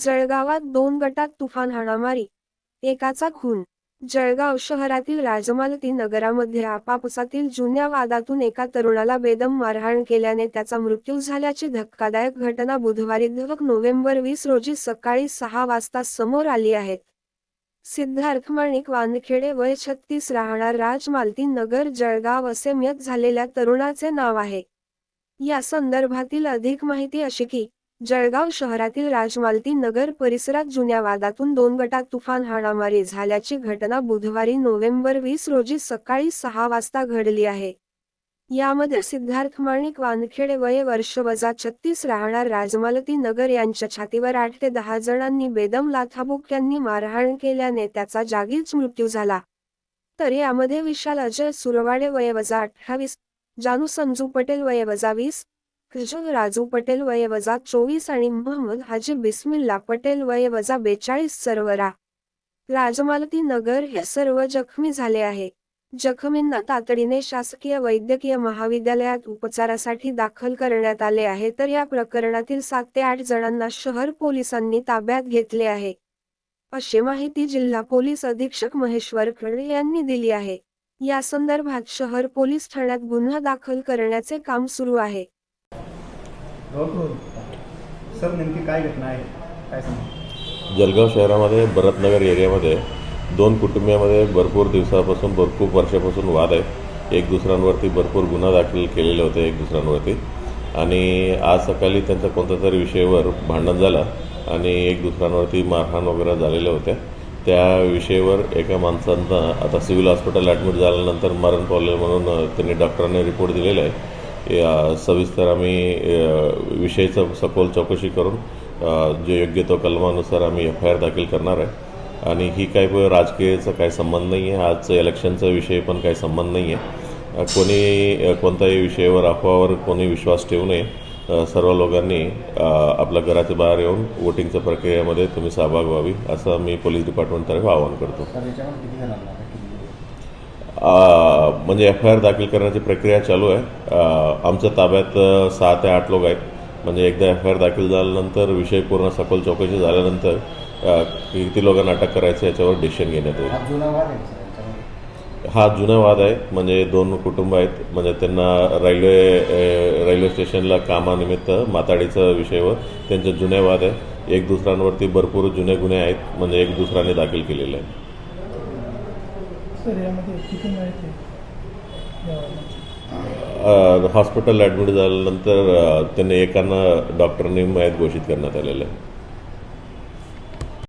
जळगावात दोन गटात तुफान हाणामारी एकाचा खून. जळगाव शहरातील राजमालती नगरामध्ये आपापसातील जुन्या वादातून एका तरुणाला बेदम मारहाण केल्याने त्याचा मृत्यू झाल्याची धक्कादायक घटना बुधवारी दिवक नोव्हेंबर वीस रोजी सकाळी सहा वाजता समोर आली आहे. सिद्धार्थ माणिक वानखेडे वय छत्तीस राहणार राजमालती नगर जळगाव असे मयत झालेल्या तरुणाचे नाव आहे. या संदर्भातील अधिक माहिती अशी की जळगाव शहरातील राजमालती नगर परिसरात जुन्या वादातून दोन गटात तुफान हाणामारी झाल्याची घटना बुधवारी नोव्हेंबर वीस रोजी सकाळी सहा वाजता घडली आहे. यामध्ये सिद्धार्थ माणिक वानखेडे वय वर्ष वजा छत्तीस राहणार राजमालती नगर यांच्या छातीवर आठ ते दहा जणांनी बेदम लाथाबुक्यांनी मारहाण केल्याने त्याचा जागीच मृत्यू झाला. तर यामध्ये विशाल अजय सुरवाडे वय वजा अठ्ठावीस जानू संजू पटेल वय वजा वीस कृष्ण राजू पटेल वय वजा चोवीस आणि मोहम्मद हाजी बिस्मिल्ला पटेल वय वजा बेचाळीस सर्वरा. राजमालती नगर हे सर्व जखमी झाले आहे. जखमींना तातडीने शासकीय वैद्यकीय महाविद्यालयात उपचारासाठी दाखल करण्यात आले आहे तर या प्रकरणातील सात ते आठ जणांना शहर पोलिसांनी ताब्यात घेतले आहे. अशी माहिती जिल्हा पोलीस अधीक्षक महेश्वर खडे यांनी दिली आहे. या संदर्भात शहर पोलीस ठाण्यात गुन्हा दाखल करण्याचे काम सुरू आहे. सर नेमकी काय घटना आहे? काय जळगाव शहरामध्ये भरतनगर एरियामध्ये दोन कुटुंबियामध्ये भरपूर दिवसापासून भर खूप वर्षापासून वाद आहे. एक दुसऱ्यांवरती भरपूर गुन्हा दाखल केलेले होते एक दुसऱ्यांवरती. आणि आज सकाळी त्यांचा कोणत्या तरी विषयावर भांडण झालं आणि एक दुसऱ्यांवरती मारहाण वगैरे झालेल्या होत्या त्या विषयावर एका माणसांना आता सिव्हिल हॉस्पिटल ॲडमिट झाल्यानंतर मरण पावले म्हणून त्यांनी डॉक्टरांनी रिपोर्ट दिलेला आहे. या सविस्तर आम्ही विषयीचं विषयाचं सखोल चौकशी करून जे योग्य तो कलमानुसार आम्ही एफ आय आर दाखल करणार आहे. आणि ही काही राजकीयचा काय संबंध नाही आहे. आजचं इलेक्शनचा विषय पण काही संबंध नाही आहे. कोणी कोणत्याही विषयावर अफवावर कोणी विश्वास ठेवू नये. सर्व लोकांनी आपल्या घराच्या बाहेर येऊन वोटिंगच्या प्रक्रियेमध्ये तुम्ही सहभाग व्हावी असं मी पोलीस डिपार्टमेंटतर्फे आवाहन करतो सर याच्यावर किती जणांना आता किती आ, म्हणजे एफ आय आर दाखल करण्याची प्रक्रिया चालू आहे. आमच्या ताब्यात सहा ते आठ लोक आहेत. म्हणजे एकदा एफ आय आर दाखल झाल्यानंतर विषय पूर्ण सखोल चौकशी झाल्यानंतर किती लोकांना अटक करायचं याच्यावर डिसिशन घेण्यात येईल. हा जुना वाद आहे हा म्हणजे दोन कुटुंब आहेत. म्हणजे त्यांना रेल्वे रेल्वे स्टेशनला कामानिमित्त माताडीचा विषयावर त्यांचे जुने वाद आहे. एक दुसऱ्यांवरती भरपूर जुने गुन्हे आहेत. म्हणजे एक दुसऱ्याने दाखल केलेले आहेत सर यामध्ये किती माहिती आहे अ, हॉस्पिटल ॲडमिट झाल्यानंतर त्यांनी एकांना डॉक्टरनी मयत घोषित करण्यात आलेलं आहे.